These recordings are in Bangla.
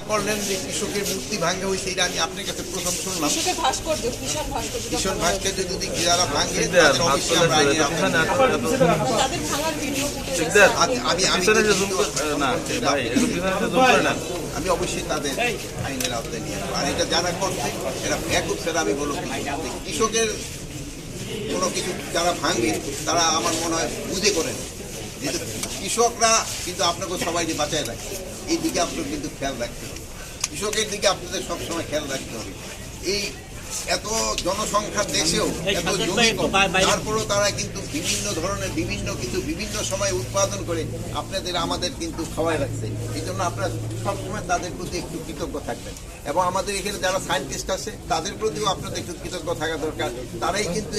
করলেন যে কৃষকের মূর্তি ভাঙ্গা হয়েছে এটা আমি আপনার কাছে প্রথম শুনলাম। কিষাণ ভাস্কর্য যদি যারা ভাঙে তাদের অবশ্যই আমরা আমি- আমি অবশ্যই তাদের আইনের আওতায় নিয়ে আসব। আর এটা যারা করছে এরা ব্যাকুপ সেটা আমি বলব কৃষকের কোনো কিছু যারা ভাঙে তারা আমার মনে হয় বুঝে করেন। যেহেতু কৃষকরা কিন্তু আপনাকে সবাই যে বাঁচায় রাখে। এই দিকে আপনার কিন্তু খেয়াল রাখতে হবে। কৃষকের দিকে আপনাদের সবসময় খেয়াল রাখতে হবে। এই এত জনসংখ্যার দেশেও এত জমি তারপরেও তারা কিন্তু বিভিন্ন ধরনের বিভিন্ন কিছু বিভিন্ন সময় উৎপাদন করে আপনাদের আমাদের কিন্তু খাওয়াই রাখছে। এই জন্য আপনারা সবসময় তাদের প্রতি একটু কৃতজ্ঞ থাকবেন। এবং আমাদের এখানে যারা সায়েন্টিস্ট আছে তাদের প্রতিও আপনাদের একটু কৃতজ্ঞ থাকা দরকার। তারাই কিন্তু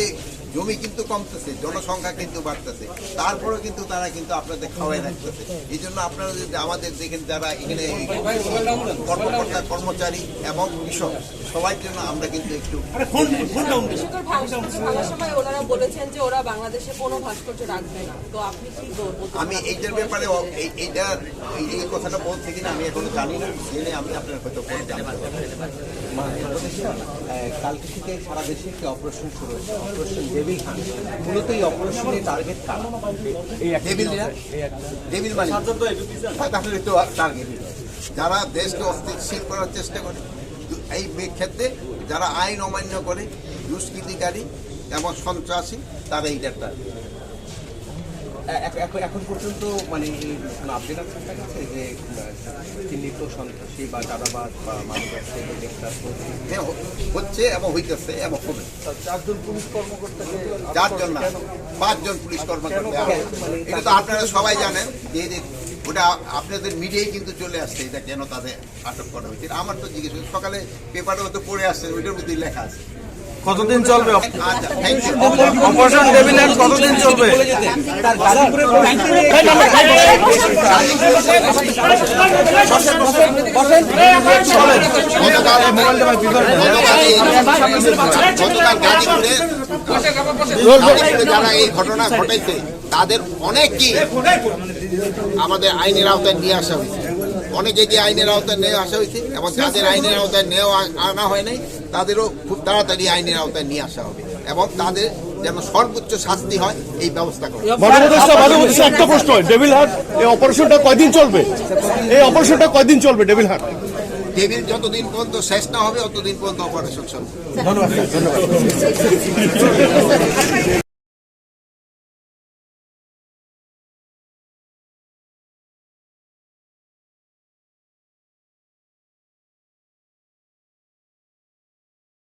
জমি কিন্তু কমতেছে, জনসংখ্যা কিন্তু বাড়তেছে। তারপরেও কিন্তু তারা কিন্তু আপনাদের খাওয়াই রাখতেছে। এই জন্য আপনারা যদি আমাদের দেখেন যারা এখানে কর্মকর্তা, কর্মচারী এবং কৃষক আমরা কিন্তু একটু সময় ওনারা বলেছেন যে ওরা বাংলাদেশে কোনো ভাস্কর্য রাখবে না। তো আপনি কি আমি এইটার ব্যাপারে এই- এইটা এই এই কথাটা বলছে কিনা আমি এখনও জানি না। জেনে আমি আপনার হয়তো কালকে থেকে সারা দেশে একটি অপারেশন শুরু হয়েছে। অপারেশন ডেভিল হান্ট মূলত এই অপারেশনের টার্গেট কারা? এই ডেভিল ডেভিল মানে টার্গেট যারা দেশকে অস্থিতিশীল করার চেষ্টা করে এই ক্ষেত্রে যারা আইন অমান্য করে দুষ্কৃতিকারী এবং সন্ত্রাসী তারা এইটার টার্গেট এ- এ- এখন- এখন পর্যন্ত মানে এই কোনো আপডেট আপনার কাছে যে চিহ্নিত সন্ত্রাসী বা চাঁদাবাদ বা মানব ব্যবসায়ী গ্রেফতার হ্যাঁ হচ্ছে এবং হইতেছে এবং হবে। চারজন পুলিশ কর্মকর্তাকে চারজন না পাঁচজন পুলিশ কর্মকর্তা এটা তো আপনারা সবাই জানেন। যে যে ওটা আপনাদের মিডিয়ায় কিন্তু চলে আসছে এটা কেন তাদের আটক করা হয়েছে? আমার তো জিজ্ঞেস। সকালে পেপারেও তো পড়ে আসছে ওইটার মধ্যেই লেখা আছে। কতদিন চলবে? আচ্ছা অপারেশন কতদিন চলবে? গতকাল গতকাল গাজীপুরে গাজীপুরে যারা এই ঘটনা ঘটাইছে তাদের অনেকই আমাদের আইনের আওতায় নিয়ে আসা হয়েছে। অনেকে যে আইনের আওতায় নিয়ে আসা হয়েছে এবং যাদের আইনের আওতায় নেওয়া আনা হয় নাই তাদেরও খুব তাড়াতাড়ি আইনের আওতায় নিয়ে আসা হবে এবং তাদের যেন সর্বোচ্চ শাস্তি হয় এই ব্যবস্থা করা একটা প্রশ্ন ডেভিল হার্ট এই অপারেশনটা কয়দিন চলবে? এই অপারেশনটা কয়দিন চলবে ডেভিল হার্ট? টেবিল যতদিন পর্যন্ত শেষ না হবে অতদিন পর্যন্ত অপারেশন চলবে।